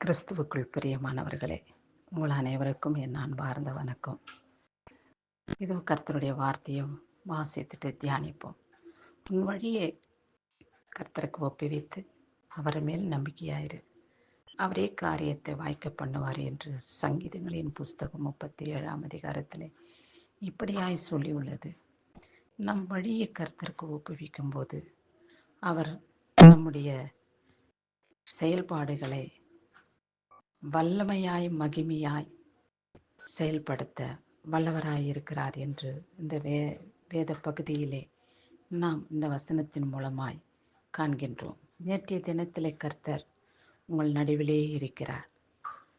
கிறிஸ்துவுக்குள் பிரியமானவர்களே உங்கள் அனைவருக்கும் என் அன்பார்ந்த வணக்கம். இது கர்த்தருடைய வார்த்தையும் வாசித்துட்டு தியானிப்போம். உன் வழியை கர்த்தருக்கு ஒப்புவித்து அவர் மேல் நம்பிக்கையாயிரு. அவரே காரியத்தை வாய்க்க பண்ணுவார் என்று சங்கீதங்களின் புஸ்தகம் முப்பத்தி ஏழாம் அதிகாரத்தில் இப்படியாய் சொல்லியுள்ளது. நம் வழியை கர்த்தருக்கு ஒப்புவிக்கும் போது அவர் நம்முடைய செயல்பாடுகளை வல்லமையாய் மகிமையாய் செயல்படுத்த வல்லவராய் இருக்கிறார் என்று இந்த வே வேத பகுதியிலே நாம் இந்த வசனத்தின் மூலமாய் காண்கின்றோம். நேற்றைய தினத்திலே கர்த்தர் உங்கள் நடுவிலே இருக்கிறார்.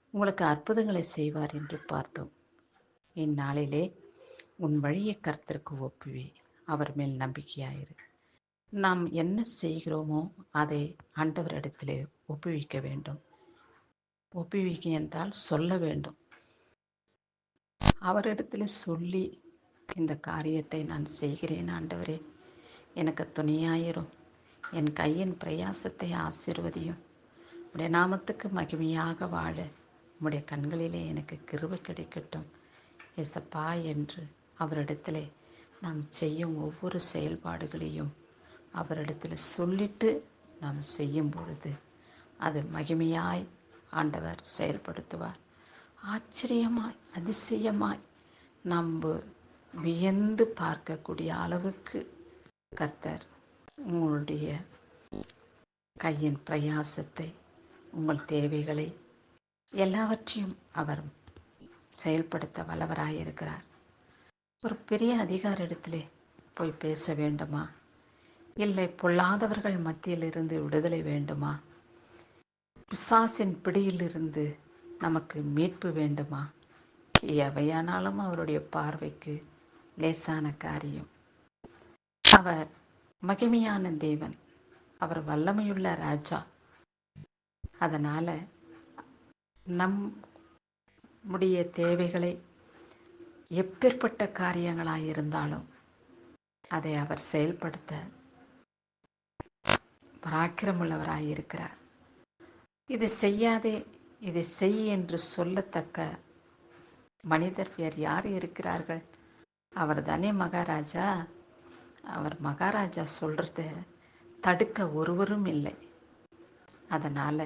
உங்களுக்கு அற்புதங்களை செய்வார் என்று பார்த்தோம். இந்நாளிலே உன் வழியை கர்த்தருக்கு ஒப்புவி. அவர் மேல் நம்பிக்கையாயிரு. நாம் என்ன செய்கிறோமோ அதை ஆண்டவரிடத்திலே ஒப்புவிக்க வேண்டும். ஒப்புவிக்க என்றால் சொல்ல வேண்டும். அவரிடத்தில் சொல்லி இந்த காரியத்தை நான் செய்கிறேன் ஆண்டவரே. எனக்கு துணையாயிரும். என் கையின் பிரயாசத்தை ஆசிர்வதியும். உடைய நாமத்துக்கு மகிமையாக வாழ உடைய கண்களிலே எனக்கு கிருப கிடைக்கட்டும். எசப்பா என்று அவரிடத்திலே நாம் செய்யும் ஒவ்வொரு செயல்பாடுகளையும் அவரிடத்தில் சொல்லிட்டு நாம் செய்யும் பொழுது அது மகிமையாய் ஆண்டவர் செயல்படுத்துவார். ஆச்சரியமாய் அதிசயமாய் நம்ம வியந்து பார்க்கக்கூடிய அளவுக்கு கர்த்தர் உங்களுடைய கையின் பிரயாசத்தை உங்கள் தேவைகளை எல்லாவற்றையும் அவர் செயல்படுத்த வல்லவராயிருக்கிறார் ஒரு பெரிய அதிகார இடத்திலே போய் பேச வேண்டுமா? இல்லை பொல்லாதவர்கள் மத்தியிலிருந்து விடுதலை வேண்டுமா? பிசாசின் பிடியிலிருந்து நமக்கு மீட்பு வேண்டுமா? எவையானாலும் அவருடைய பார்வைக்கு லேசான காரியம். அவர் மகிமையான தேவன். அவர் வல்லமையுள்ள ராஜா. அதனால் நம் முடிய தேவைகளை எப்பேற்பட்ட காரியங்களாக இருந்தாலும் அதை அவர் செயல்படுத்த பராக்கிரமுள்ளவராக இருக்கிறார். இது செய்யாதே இது செய் என்று சொல்லத்தக்க மனிதர் வேறு யார் இருக்கிறார்கள்? அவர் தானே மகாராஜா? அவர் மகாராஜா சொல்கிறத தடுக்க ஒருவரும் இல்லை. அதனால்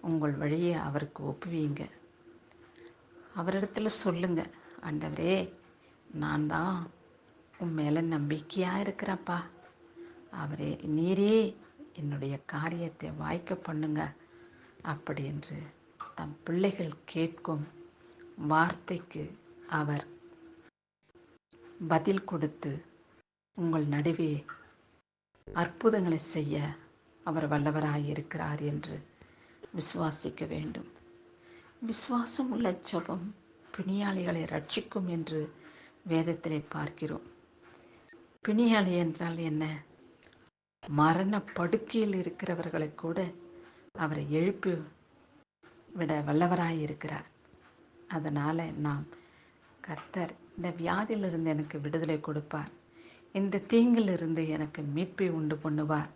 உங்கள் வழியை அவருக்கு ஒப்புவீங்க அவரிடத்துல சொல்லுங்க ஆண்டவரே நான் தான் உன் மேலே நம்பிக்கையாக இருக்கிறப்பா அவரே நீரே என்னுடைய காரியத்தை வாய்க்க பண்ணுங்கள் அப்படி என்று தம் பிள்ளைகள் கேட்கும் வார்த்தைக்கு அவர் பதில் கொடுத்து உங்கள் நடுவே அற்புதங்களை செய்ய அவர் வல்லவராயிருக்கிறார் என்று விசுவாசிக்க வேண்டும். விசுவாசம் உள்ள ஜபம் பிணியாளிகளை ரட்சிக்கும் என்று வேதத்திலே பார்க்கிறோம். பிணியாளி என்றால் என்ன? மரண படுக்கையில் இருக்கிறவர்களை கூட அவரை எழுப்பி விட வல்லவராய் இருக்கிறார். அதனால் நாம் கர்த்தர் இந்த வியாதியிலிருந்து எனக்கு விடுதலை கொடுப்பார். இந்த தீங்கிலிருந்து எனக்கு மீட்பை உண்டு பண்ணுவார்.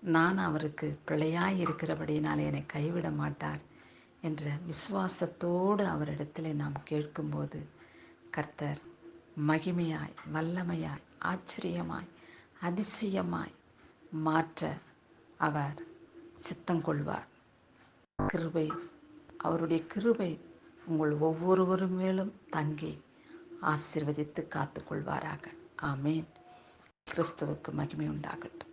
நான் அவருக்கு பிழையாய் இருக்கிறபடியினால் என்னை கைவிட மாட்டார் என்ற விசுவாசத்தோடு அவரிடத்தில் நாம் கேட்கும்போது கர்த்தர் மகிமையாய் வல்லமையாய் ஆச்சரியமாய் அதிசயமாய் மாற்ற அவர் சித்தம் கொள்வார். கிருபை அவருடைய கிருபை உங்கள் ஒவ்வொருவரும் மேலும் தங்கி ஆசிர்வதித்து காத்துக்கொள்வாராக ஆமேன். கிறிஸ்துவுக்கு மகிமை உண்டாகட்டும்.